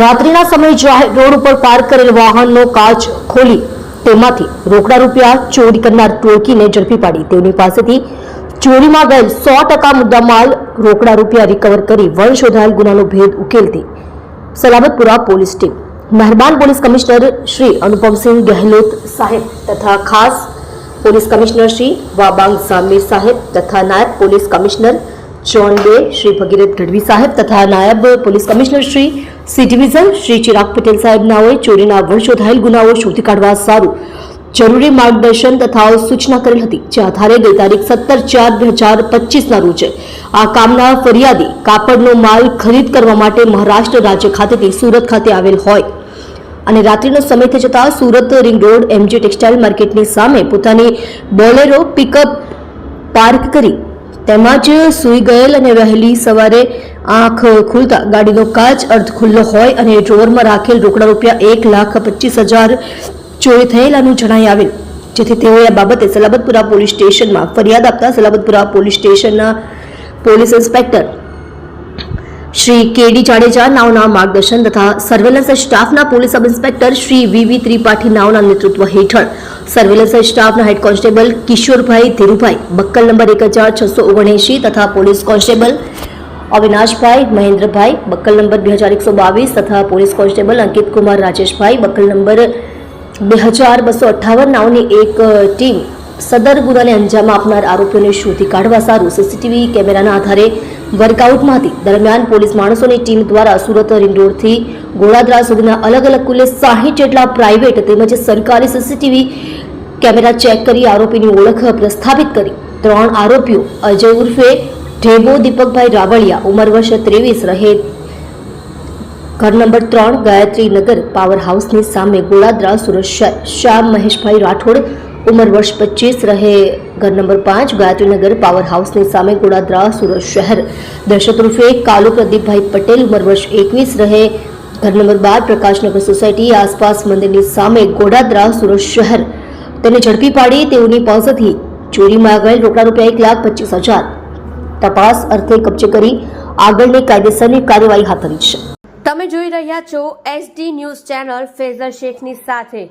રાત્રિના સમયે જાહેર રોડ ઉપર પાર્ક કરેલ વાહનનો કાચ ખોલી તેમાંથી રોકડા રૂપિયા ચોરી કરનાર ટોળકીને ઝડપી પાડી. તેઓની પાસેથી ચોરીમાં ગયેલ સો ટકા મુદ્દામાલ રોકડા રૂપિયા રિકવર કરી વણ શોધાયેલ ગુનાનો ભેદ ઉકેલતી સલામતપુરા પોલીસ ટીમ. મહેરબાન પોલીસ કમિશનર શ્રી અનુપમસિંહ ગહેલોત સાહેબ તથા ખાસ પોલીસ કમિશનર શ્રી વાબાંગ સામીર સાહેબ તથા નાયબ પોલીસ કમિશનર જોન બે શ્રી ભગીરથ ગઢવી સાહેબ તથા નાયબ police commissioner Shri C division Shri Chirag Patel સાહેબ નાઓએ ચોરીના વણશોધાયેલ ગુનાઓ શોધી કાઢવા સારું જરૂરી માર્ગદર્શન તથા સૂચના કરેલ હતી જે આધારે ગઈ તારીખ સત્તર ચાર બે હજાર પચીસના રોજ આ કામના ફરિયાદી કાપડનો માલ ખરીદ કરવા માટે મહારાષ્ટ્ર રાજ્ય ખાતેથી સુરત ખાતે આવેલ હોય। અને રાત્રિનો સમય થઈ જતાં Surat ring road, MG textile માર્કેટની સામે પોતાની બોલેરો પિકઅપ પાર્ક કરી તેમાં જ સૂઈ ગયેલ અને વહેલી સવારે આંખ ખુલતા ગાડીનો કાચ અર્ધ ખુલ્લો હોય અને ડ્રોવરમાં રાખેલ રોકડા રૂપિયા એક લાખ પચીસ હજાર ચોરી થયેલાનું જણાઈ આવેલ. જેથી તેઓએ આ બાબતે સલાબતપુરા પોલીસ સ્ટેશનમાં ફરિયાદ આપતા સલાબતપુરા પોલીસ સ્ટેશનના police inspector Shri KD Jadeja નાવના માર્ગદર્શન તથા સર્વેલન્સ સ્ટાફના police sub inspector Shri VV Tripathi નાવના નેતૃત્વ હેઠળ. સર્વેલન્સ સ્ટાફના head constable Kishorbhai Dhirubhai, buckle number એક હજાર છસો ઓગણએંશી તથા police constable Avinashbhai, Mahendrabhai, buckle number બે હજાર એકસો બાવીસ તથા police constable Ankit Kumar Rajeshbhai, buckle number બે હજાર બસો અઠ્ઠાવન નાવની એક ટીમ સદર ગુનાને અંજામ આપનાર આરોપીઓને શોધી કાઢવા સારું. સીસીટીવી કેમેરાના આધારે વર્કઆઉટમાં હતી દરમિયાન પોલીસ માણસોની ટીમ દ્વારા સુરત રિંગ રોડથી ગોળાદરા સુધીના અલગ અલગ કુલે સાહીઠ જેટલા પ્રાઇવેટ તેમજ સરકારી સીસીટીવી કેમેરા ચેક કરી આરોપીની ઓળખ પ્રસ્થાપિત કરી. ત્રણ આરોપીઓ, અજય ઉર્ફે ઢેબો દીપકભાઈ રાવળિયા, ઉંમર વર્ષ ત્રેવીસ, રહે ઘર નંબર ત્રણ ગાયત્રી નગર પાવર હાઉસની સામે ગોળાદરા, સુરત શહેર શ્યામ મહેશભાઈ રાઠોડ, ઉંમર વર્ષ પચીસ, રહે ઘર નંબર પાંચ, ગાયત્રીનગર પાવર હાઉસની સામે ગોડાદરા, સુરત શહેર. દર્શક રૂપે કાલુ પ્રદીપભાઈ પટેલ ઉંમર વર્ષ એકવીસ રહે. ઘર નંબર બાર, પ્રકાશનગર સોસાયટી આસપાસ મંદિરની સામે ગોડાદરા, સુરત શહેર. તેને ઝડપી પાડી તેઓની પાસેથી ચોરીમાં ગયેલ રોકડા રૂપિયા એક લાખ પચીસ હજાર. તપાસ અર્થે કબજે કરી આગળની કાયદેસરની કાર્યવાહી હાથ ધરી છે. તમે જોઈ રહ્યા છો એસડી ન્યૂઝ ચેનલ ફેઝર શેખની સાથે.